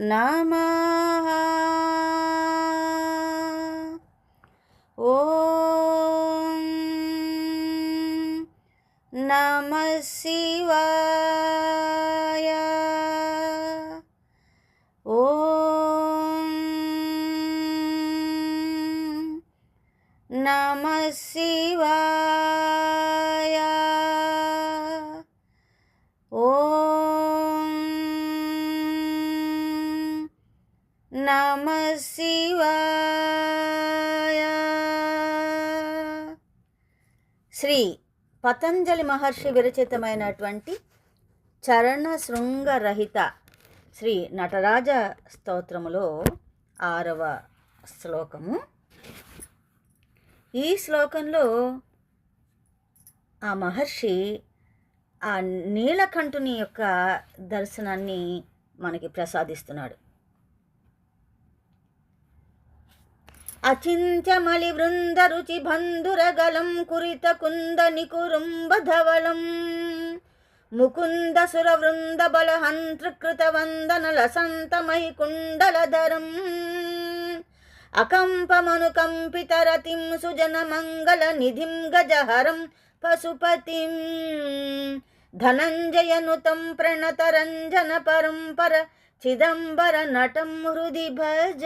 నమః ఓం నమ శివాయ నమ శివాయ శ్రీ పతంజలి మహర్షి విరచితమైనటువంటి చరణ శృంగరహిత శ్రీ నటరాజ స్తోత్రములో ఆరవ శ్లోకము. ఈ శ్లోకంలో ఆ మహర్షి ఆ నీలకంఠుని యొక్క దర్శనాన్ని మనకి ప్రసాదిస్తున్నాడు. అచింత్యమలి వృంద రుచి బంధురగలం కురిత కుంద నికురుంబ ధవళం ముకుంద సుర వృంద బలహంతృకృత వందన లసంతమై కుండలధరం అకంపమనుకంపితరతిం సుజన మంగళ నిధిం గజహరం పశుపతిం. ధనంజయనుతం ప్రణతరంజన పరంపర చిదంబర నటం హృది భజ.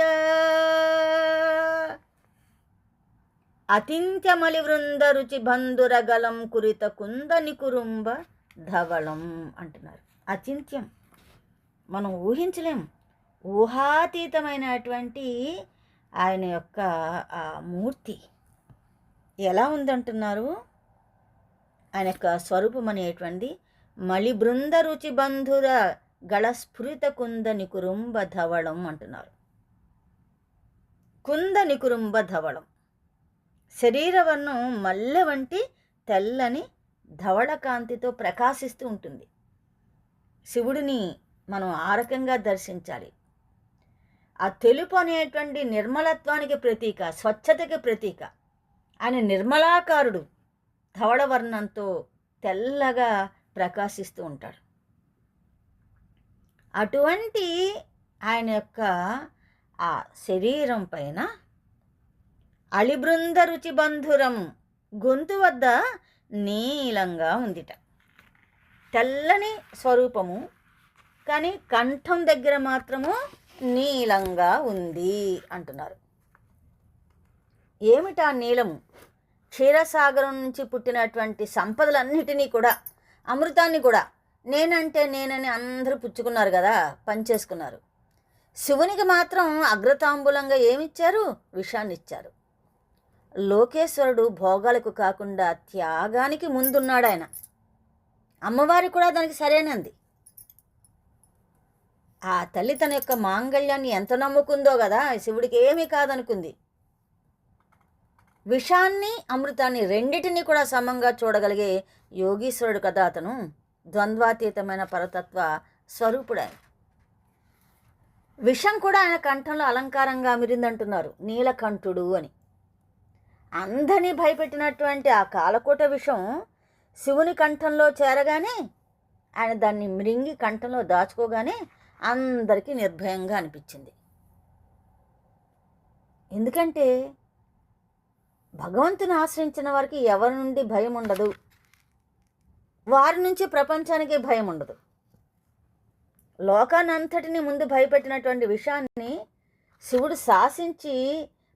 అతింత్యమలి వృంద రుచి బంధురగలం కురిత కుందని కురుంబ ధవళం అంటున్నారు. అచింత్యం. మనం ఊహించలేం. ఊహాతీతమైనటువంటి ఆయన యొక్క ఆ మూర్తి. ఎలా ఉందంటున్నారు? ఆయన యొక్క స్వరూపం అనేటువంటిది మలి బృంద రుచి బంధుర గళ స్ఫురిత కుంద నికురుంబ ధవళం అంటున్నారు. కుంద నికురుంబ ధవళం శరీరవర్ణం మల్లె వంటి తెల్లని ధవళ కాంతితో ప్రకాశిస్తూ ఉంటుంది. శివుడిని మనం ఆ రకంగా దర్శించాలి. ఆ తెలుపు అనేటువంటి నిర్మలత్వానికి ప్రతీక స్వచ్ఛతకి ప్రతీక. ఆయన నిర్మలాకారుడు ధవళ వర్ణంతో తెల్లగా ప్రకాశిస్తూ ఉంటాడు. అటువంటి ఆయన యొక్క ఆ శరీరం పైన అళిబృంద రుచి బంధురం గొంతు వద్ద నీలంగా ఉందిట. తెల్లని స్వరూపము కానీ కంఠం దగ్గర మాత్రము నీలంగా ఉంది అంటున్నారు. ఏమిటా నీలము? క్షీరసాగరం నుంచి పుట్టినటువంటి సంపదలన్నిటినీ కూడా అమృతాన్ని కూడా నేనంటే నేనని అందరూ పుచ్చుకున్నారు కదా పనిచేసుకున్నారు శివునికి మాత్రం అగ్రతాంబూలంగా ఏమిచ్చారు? విషాన్ని ఇచ్చారు లోకేశ్వరుడు భోగాలకు కాకుండా త్యాగానికి ముందున్నాడు ఆయన అమ్మవారి కూడా దానికి సరేనంది. ఆ తల్లి తన యొక్క మాంగళ్యాన్ని ఎంత నమ్ముకుందో కదా శివుడికి ఏమీ కాదనుకుంది. విషాన్ని అమృతాన్ని రెండిటిని కూడా సమంగా చూడగలిగే యోగీశ్వరుడు కదా అతను. ద్వంద్వాతీతమైన పరతత్వ స్వరూపుడు విషం కూడా ఆయన కంఠంలో అలంకారంగా మిరిందంటున్నారు. నీలకంఠుడు అని. అందరినీ భయపెట్టినటువంటి ఆ కాలకూట విషం శివుని కంఠంలో చేరగానే ఆయన దాన్ని మృంగి కంఠంలో దాచుకోగానే అందరికీ నిర్భయంగా అనిపించింది. ఎందుకంటే భగవంతుని ఆశ్రయించిన వారికి ఎవరి నుండి భయం ఉండదు. వారి నుంచి ప్రపంచానికి భయం ఉండదు. లోకానంతటిని ముందు భయపెట్టినటువంటి విషయాన్ని శివుడు శాసించి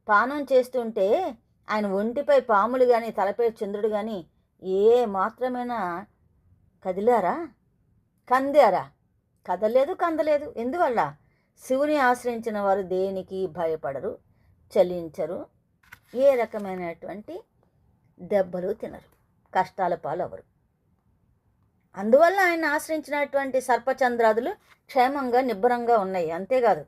పానం చేస్తుంటే ఆయన ఒంటిపై పాములు కానీ తలపై చంద్రుడు కానీ ఏ మాత్రమైనా కదిలారా? కందారా? కదలేదు కందలేదు. ఎందువల్ల? శివుని ఆశ్రయించిన వారు దేనికి భయపడరు చలించరు ఏ రకమైనటువంటి దెబ్బలు తినరు. కష్టాల పాలు అవరు అందువల్ల ఆయన ఆశ్రయించినటువంటి సర్పచంద్రాదులు క్షేమంగా నిబ్బరంగా ఉన్నాయి. అంతేకాదు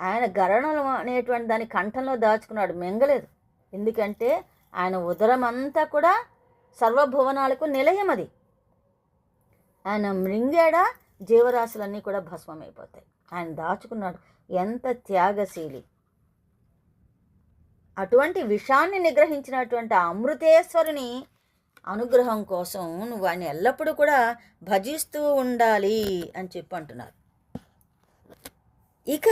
ఆయన గరణం అనేటువంటి దాని కంఠంలో దాచుకున్నాడు. మింగలేదు. ఎందుకంటే ఆయన ఉదరం అంతా కూడా సర్వభువనాలకు నిలయం అది. ఆయన మృంగాడా జీవరాశులన్నీ కూడా భస్మమైపోతాయి. ఆయన దాచుకున్నాడు. ఎంత త్యాగశీలి. అటువంటి విషాన్ని నిగ్రహించినటువంటి అమృతేశ్వరుని అనుగ్రహం కోసం నువ్వు ఆయన ఎల్లప్పుడూ కూడా భజిస్తూ ఉండాలి అని చెప్పి అంటున్నారు. ఇక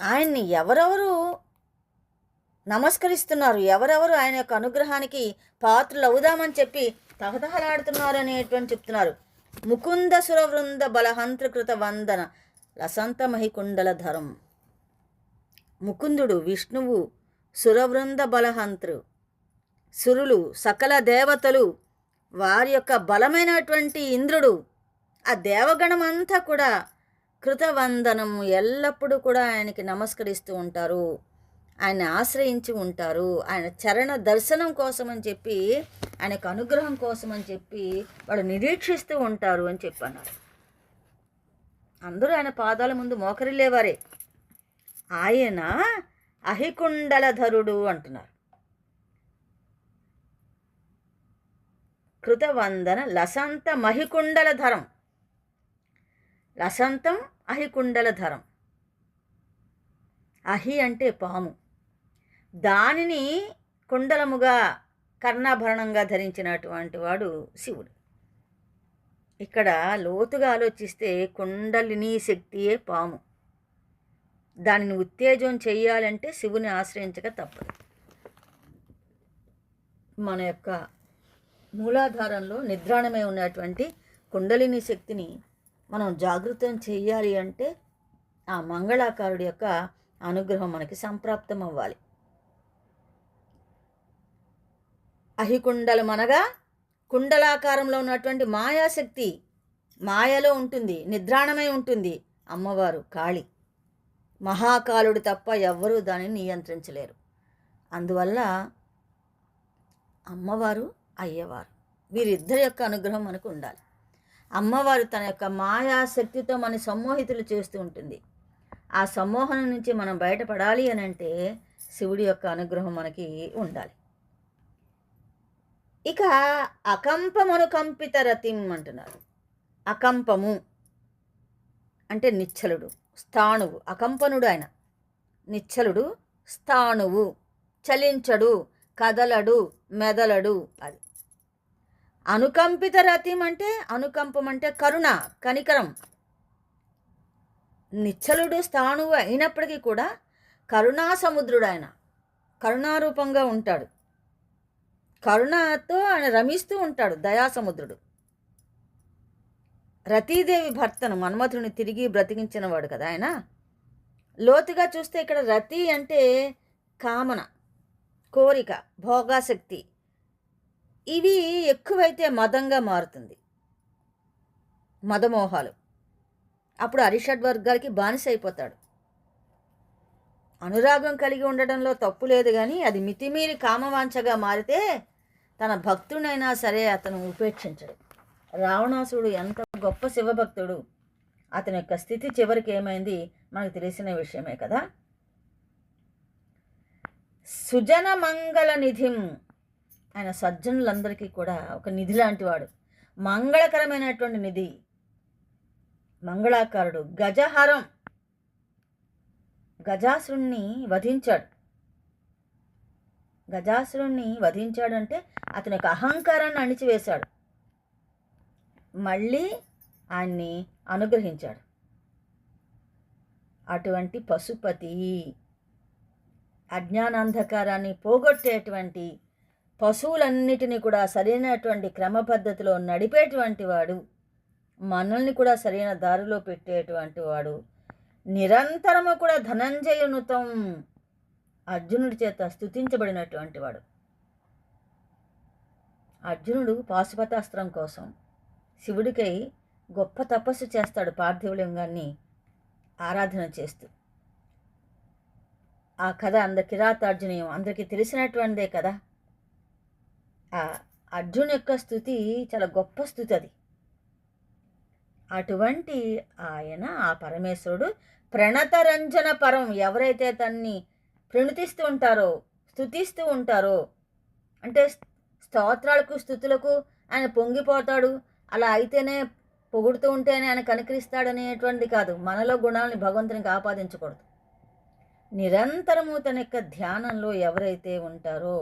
ఆయన్ని ఎవరెవరు నమస్కరిస్తున్నారు? ఎవరెవరు ఆయన యొక్క అనుగ్రహానికి పాత్రలు అవుదామని చెప్పి తహతహలాడుతున్నారు అనేటువంటి చెప్తున్నారు. ముకుంద సురవృంద బలహంత్రకృత వందన లసంత మహికుండల ధరం. ముకుందుడు విష్ణువు సురవృంద బలహంత్రు సురులు సకల దేవతలు వారి యొక్క బలమైనటువంటి ఇంద్రుడు ఆ దేవగణం అంతా కూడా కృతవందనం ఎల్లప్పుడూ కూడా ఆయనకి నమస్కరిస్తూ ఉంటారు. ఆయన ఆశ్రయించి ఉంటారు. ఆయన చరణ దర్శనం కోసం అని చెప్పి ఆయనకు అనుగ్రహం కోసం అని చెప్పి వాడు నిరీక్షిస్తూ ఉంటారు అని చెప్పన్నారు. అందరూ ఆయన పాదాల ముందు మోకరిల్లేవారే. ఆయన అహికుండలధరుడు అంటున్నారు. కృతవందన లసంత మహికుండల ధరం. లసంతం అహికుండల ధరం. అహి అంటే పాము. దానిని కుండలముగా కర్ణాభరణంగా ధరించినటువంటి వాడు శివుడు. ఇక్కడ లోతుగా ఆలోచిస్తే కుండలిని శక్తియే పాము. దానిని ఉత్తేజం చేయాలంటే శివుని ఆశ్రయించక తప్పదు. మన యొక్క మూలాధారంలో నిద్రాణమై ఉన్నటువంటి కుండలిని శక్తిని మనం జాగృతం చేయాలి అంటే ఆ మంగళాకారుడి యొక్క అనుగ్రహం మనకి సంప్రాప్తం అవ్వాలి అహికుండలం అనగా కుండలాకారంలో ఉన్నటువంటి మాయాశక్తి మాయలో ఉంటుంది నిద్రాణమై ఉంటుంది. అమ్మవారు కాళి. మహాకాలుడు తప్ప ఎవ్వరూ దానిని నియంత్రించలేరు. అందువల్ల అమ్మవారు అయ్యవారు. వీరిద్దరి యొక్క అనుగ్రహం మనకు ఉండాలి. అమ్మవారు తన యొక్క మాయాశక్తితో మన సమ్మోహితులు చేస్తూ ఉంటుంది. ఆ సమ్మోహనం నుంచి మనం బయటపడాలి అని అంటే శివుడి యొక్క అనుగ్రహం మనకి ఉండాలి. ఇక అకంపమనుకంపిత రతిం అంటున్నారు. అకంపము అంటే నిచ్చలుడు స్థాణువు అకంపనుడు ఆయన. నిచ్చలుడు స్థాణువు చలించడు కదలడు మెదలడు అది. అనుకంపిత రతిం అంటే అనుకంపం అంటే కరుణ కనికరం. నిచ్చలుడు స్థాణువు అయినప్పటికీ కూడా కరుణా సముద్రుడు ఆయన కరుణారూపంగా ఉంటాడు. కరుణతో ఆయన రమిస్తూ ఉంటాడు దయాసముద్రుడు రతీదేవి భర్తను మన్మథుని తిరిగి బ్రతికించినవాడు కదా ఆయన. లోతుగా చూస్తే ఇక్కడ రతి అంటే కామన కోరిక భోగాశక్తి. ఇవి ఎక్కువైతే మదంగా మారుతుంది. మదమోహాలు. అప్పుడు అరిషడ్ వర్గాలకి బానిస అయిపోతాడు అనురాగం కలిగి ఉండడంలో తప్పు లేదు కానీ అది మితిమీరి కామవాంఛగా మారితే తన భక్తుడైనా సరే అతను ఉపేక్షించడు. రావణాసుడు ఎంత గొప్ప శివభక్తుడు. అతని యొక్క స్థితి చివరికి ఏమైంది? మనకు తెలిసిన విషయమే కదా. సుజన మంగళ నిధిం ఆయన సజ్జనులందరికీ కూడా ఒక నిధి లాంటివాడు మంగళకరమైనటువంటి నిధి. మంగళాకారుడు. గజహరం. గజాసురుణ్ణి వధించాడు. గజాసురుణ్ణి వధించాడు అంటే అతని యొక్క అహంకారాన్ని అణిచివేశాడు. మళ్ళీ ఆయన్ని అనుగ్రహించాడు. అటువంటి పశుపతి. అజ్ఞానాంధకారాన్ని పోగొట్టేటువంటి పశువులన్నిటినీ కూడా సరైనటువంటి క్రమ పద్ధతిలో నడిపేటువంటి వాడు మనల్ని కూడా సరైన దారిలో పెట్టేటువంటి వాడు. నిరంతరము కూడా ధనంజయునుతం అర్జునుడి చేత స్తుతించబడినటువంటి వాడు. అర్జునుడు పాశుపతాస్త్రం కోసం శివుడికై గొప్ప తపస్సు చేస్తాడు పార్థివలింగాన్ని ఆరాధన చేస్తూ. ఆ కథ అందరి కిరాతార్జునీయం అందరికీ తెలిసినటువంటిదే కదా. అర్జున్ యొక్క స్థుతి చాలా గొప్ప స్థుతి అది. అటువంటి ఆయన ఆ పరమేశ్వరుడు ప్రణతరంజన పరం ఎవరైతే తన్ని ప్రణుతిస్తూ ఉంటారో స్థుతిస్తూ ఉంటారో అంటే స్తోత్రాలకు స్థుతులకు ఆయన పొంగిపోతాడు. అలా అయితేనే పొగుడుతూ ఉంటేనే ఆయన కనికరిస్తాడు అనేటువంటిది కాదు. మనలో గుణాలని భగవంతునికి ఆపాదించకూడదు నిరంతరము తన యొక్క ధ్యానంలో ఎవరైతే ఉంటారో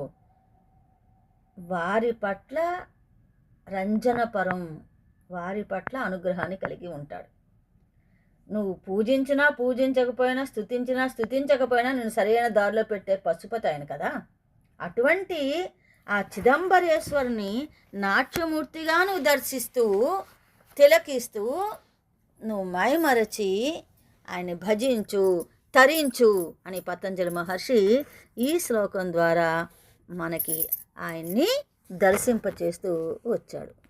వారి పట్ల రంజనపరం వారి పట్ల అనుగ్రహాన్ని కలిగి ఉంటాడు. నువ్వు పూజించినా పూజించకపోయినా స్థుతించినా స్థుతించకపోయినా నేను సరైన దారిలో పెట్టే పశుపతి ఆయన కదా. అటువంటి ఆ చిదంబరేశ్వరుని నాట్యమూర్తిగా నువ్వు దర్శిస్తూ తిలకిస్తూ నువ్వు మైమరచి ఆయన్ని భజించు తరించు అని పతంజలి మహర్షి ఈ శ్లోకం ద్వారా మనకి ఆయన్ని దర్శింపచేస్తూ వచ్చాడు.